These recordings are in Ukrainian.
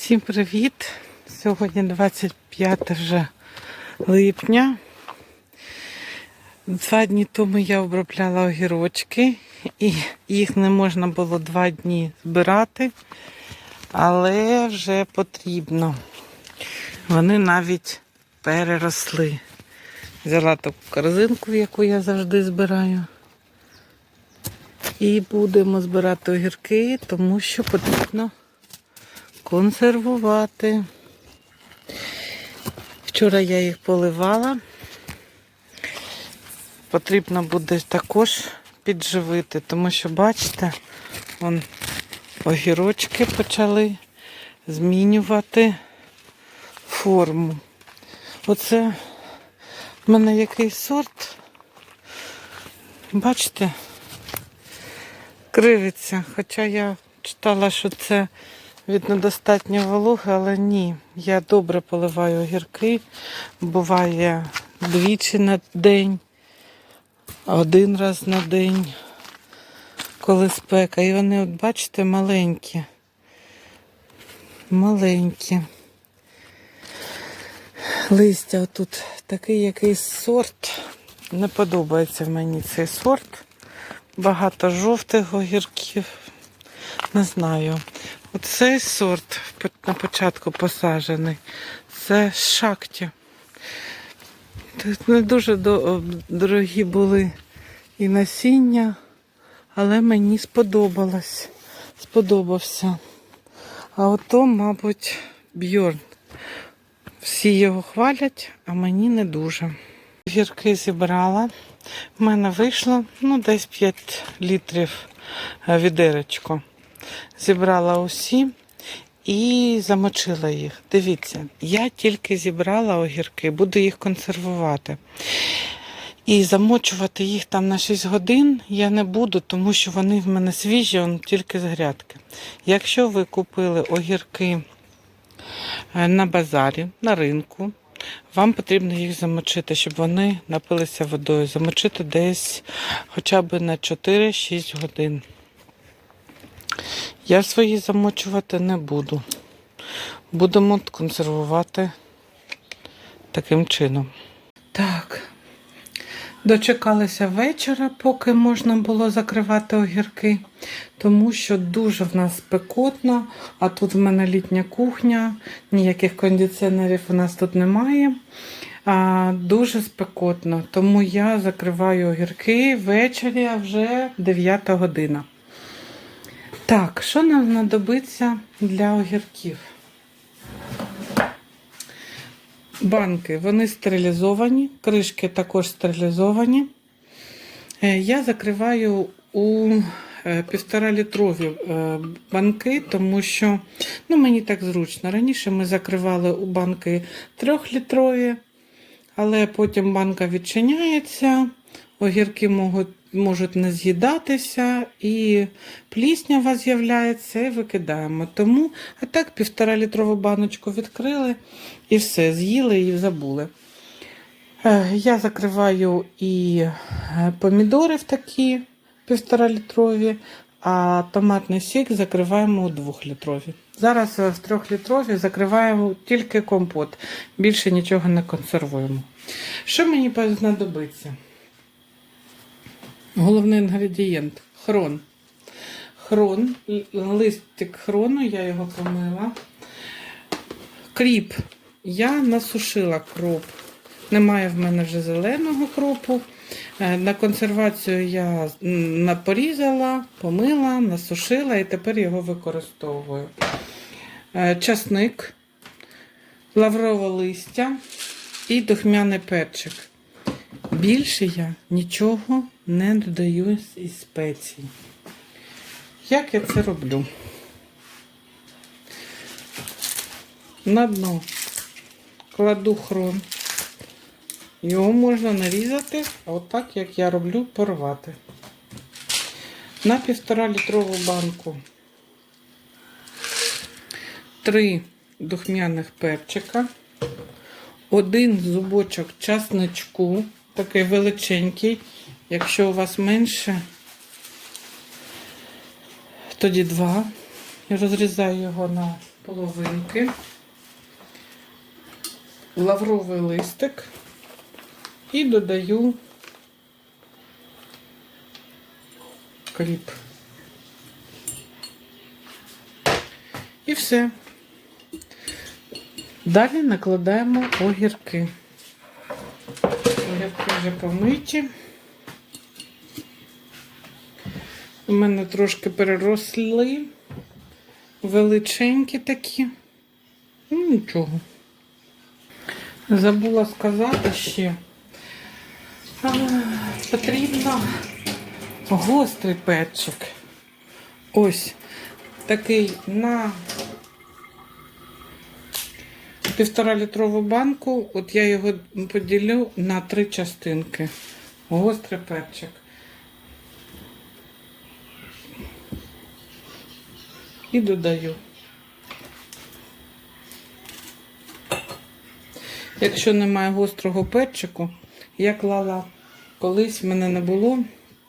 Всім привіт! Сьогодні 25 вже липня. Два дні тому я обробляла огірочки, і їх не можна було два дні збирати, але вже потрібно. Вони навіть переросли. Взяла таку корзинку, яку я завжди збираю. І будемо збирати огірки, тому що потрібно консервувати. Вчора я їх поливала. Потрібно буде також підживити, тому що, бачите, вон огірочки почали змінювати форму. Оце в мене який сорт. Бачите, кривиться. Хоча я читала, що це від недостатньо вологи, але ні. Я добре поливаю огірки. Буває двічі на день, один раз на день, коли спека. І вони, от бачите, маленькі. Маленькі. Листя отут такий якийсь сорт. Не подобається мені цей сорт. Багато жовтих огірків. Не знаю. Оцей сорт на початку посаджений. Це шакті. Тут не дуже дорогі були і насіння, але мені сподобалось. Сподобався. А ото, мабуть, Бьорн. Всі його хвалять, а мені не дуже. Гірки зібрала. В мене вийшло ну, десь 5 літрів е, відеречко. Зібрала усі і замочила їх. Дивіться, я тільки зібрала огірки, буду їх консервувати. І замочувати їх там на 6 годин я не буду, тому що вони в мене свіжі, он тільки з грядки. Якщо ви купили огірки е, на базарі, на ринку, вам потрібно їх замочити, щоб вони напилися водою. Замочити десь хоча б на 4-6 годин. Я свої замочувати не буду. Будемо консервувати таким чином. Так, дочекалися вечора, поки можна було закривати огірки, тому що дуже в нас спекотно, а тут в мене літня кухня, ніяких кондиціонерів у нас тут немає. А, дуже спекотно, тому я закриваю огірки ввечері, а вже 9 година. Так, що нам знадобиться для огірків? Банки, вони стерилізовані, кришки також стерилізовані. Е, Я закриваю у е, півтора літрові е, банки, тому що ну, мені так зручно. Раніше ми закривали у банки трьохлітрові, але потім банка відчиняється, огірки можуть, можуть не з'їдатися, і пліснява з'являється, і викидаємо. Тому, а так, півтора літрову баночку відкрили і все, з'їли і забули. Е, Я закриваю і е, помідори в такі півтора літрові, а томатний сік закриваємо у двохлітрові. Зараз е, в трьохлітрові закриваємо тільки компот, більше нічого не консервуємо. Що мені знадобиться? Головний інгредієнт хрон. Хрон, листик хрону, я його помила. Кріп. Я насушила кроп. Немає в мене вже зеленого кропу. Е, На консервацію я порізала, помила, насушила і тепер його використовую. Е, Часник, лаврове листя і духмяний перчик. Більше я нічого не додаю із спецій. Як я це роблю? На дно кладу хрон. Його можна нарізати, отак, як я роблю, порвати. На півтора літрову банку три духмяних перчика, один зубочок часничку, такий величенький. Якщо у вас менше, тоді два. Я розрізаю його на половинки, лавровий листик і додаю кріп. І все. Далі накладаємо огірки. Вже помиті. У мене трошки переросли. Величенькі такі. Ну, нічого. Забула сказати ще. А, потрібно гострий перчик. Ось такий на півтора літрову банку. От я його поділю на три частинки. Гострий перчик. І додаю. Якщо немає гострого перчику, я клала колись в мене не було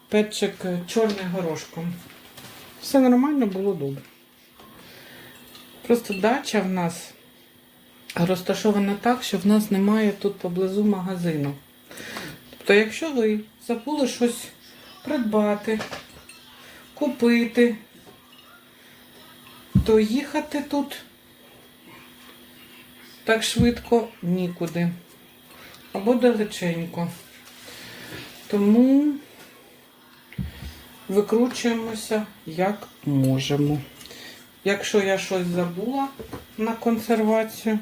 перчик чорним горошком. Все нормально було добре. Просто дача в нас розташована так, що в нас немає тут поблизу магазину. Тобто, якщо ви забули щось придбати, купити, то їхати тут так швидко нікуди. Або далеченько. Тому викручуємося як можемо. Якщо я щось забула на консервацію,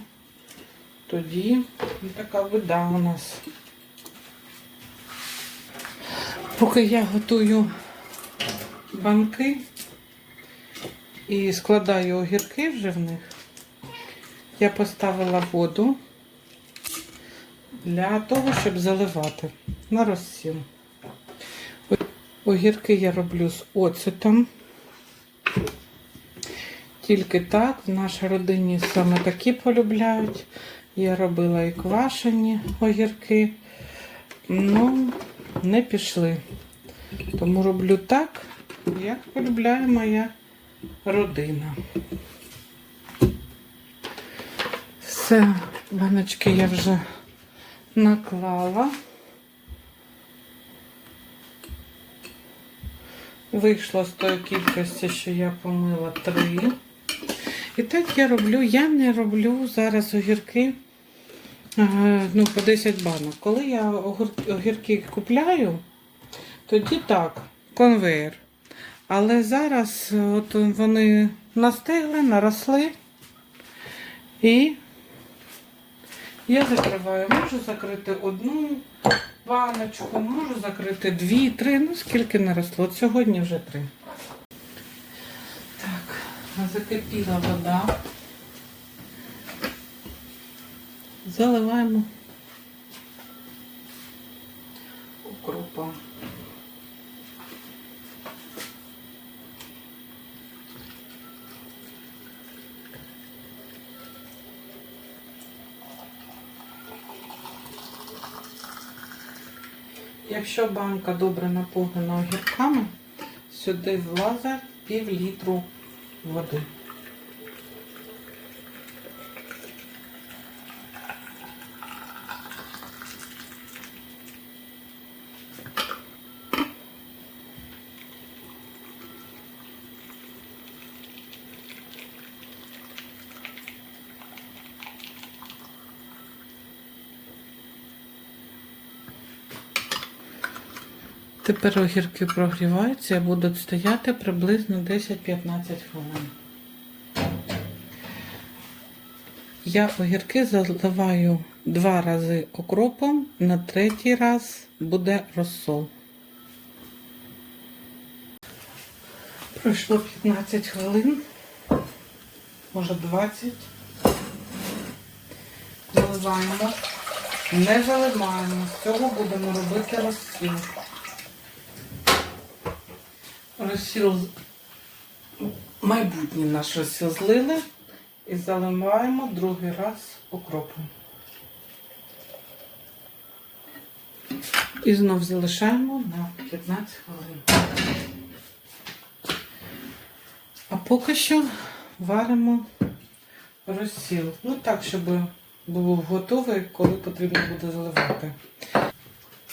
тоді така бида у нас. Поки я готую банки і складаю огірки вже в них, я поставила воду для того, щоб заливати на розсіл. Огірки я роблю з оцетом. Тільки так, в нашій родині саме такі полюбляють. Я робила і квашені огірки, ну, не пішли. Тому роблю так, як полюбляє моя родина. Все, баночки я вже наклала. Вийшло з тої кількості, що я помила три. І так я роблю. Я не роблю зараз огірки ну, по 10 банок. Коли я огірки купляю, тоді так, конвейер. Але зараз е, от вони настигли, наросли. І я закриваю. Можу закрити одну баночку, можу закрити дві, три, ну скільки наросло. От сьогодні вже три. Так, закипіла вода. Заливаємо укропом. Якщо банка добре наповнена огірками, сюди влазить пів літру води. Тепер огірки прогріваються і будуть стояти приблизно 10-15 хвилин. Я огірки заливаю два рази окропом, на третій раз буде розсол. Пройшло 15 хвилин, може 20. Заливаємо. Не заливаємо. З цього будемо робити розсіл. Розсіл майбутній наш розсіл злили і заливаємо другий раз окропом. І знов залишаємо на 15 хвилин. А поки що варимо розсіл. Ну так, щоб було готове, коли потрібно буде заливати.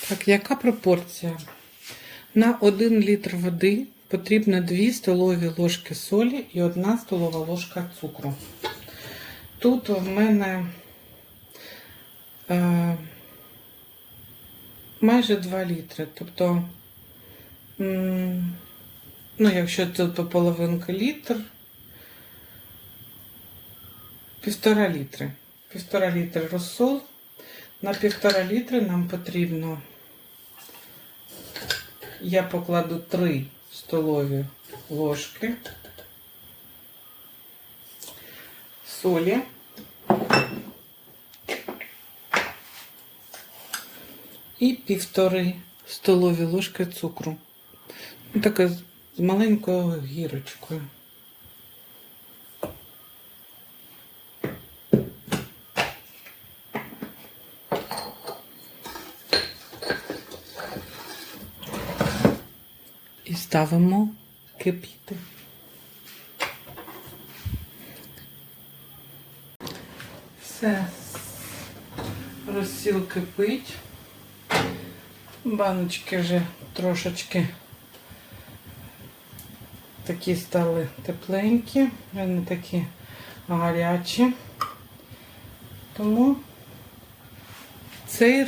Так, яка пропорція? На 1 літр води потрібно 2 столові ложки солі і 1 столова ложка цукру. Тут в мене е, майже 2 літри. Тобто, ну, якщо це то половинка літр, півтора літри. Півтора літри розсол. На півтора літри нам потрібно, я покладу 3 столові ложки солі. І півтори столові ложки цукру. Ну, Така з з маленькою гірочкою. Ставимо кипіти. Все, розсіл кипить. Баночки вже трошечки такі стали тепленькі, вже не такі гарячі. Тому цей,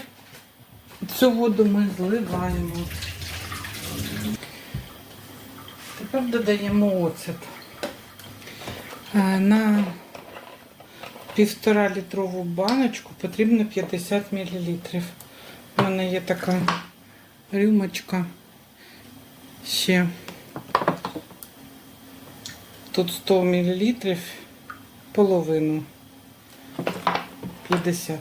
цю воду ми зливаємо. Тепер додаємо оцет. Е, На півтора літрову баночку потрібно 50 мл. У мене є така рюмочка ще. Тут 100 мл, половину 50.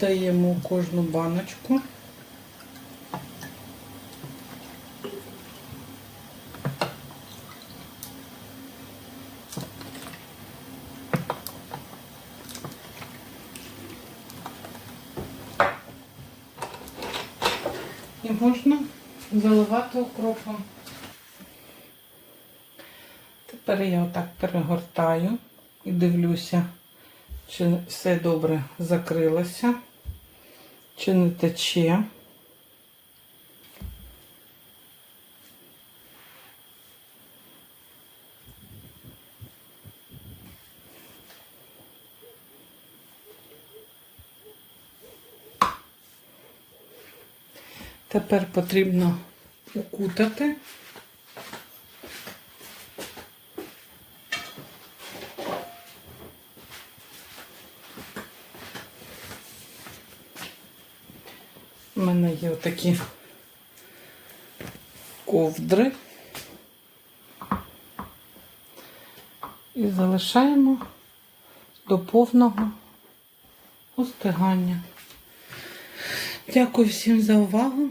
Даємо кожну баночку. І можна заливати укропом. Тепер я отак перегортаю і дивлюся, чи все добре закрилося, чи не тече. Тепер потрібно укутати. У мене є отакі ковдри. І залишаємо до повного остигання. Дякую всім за увагу.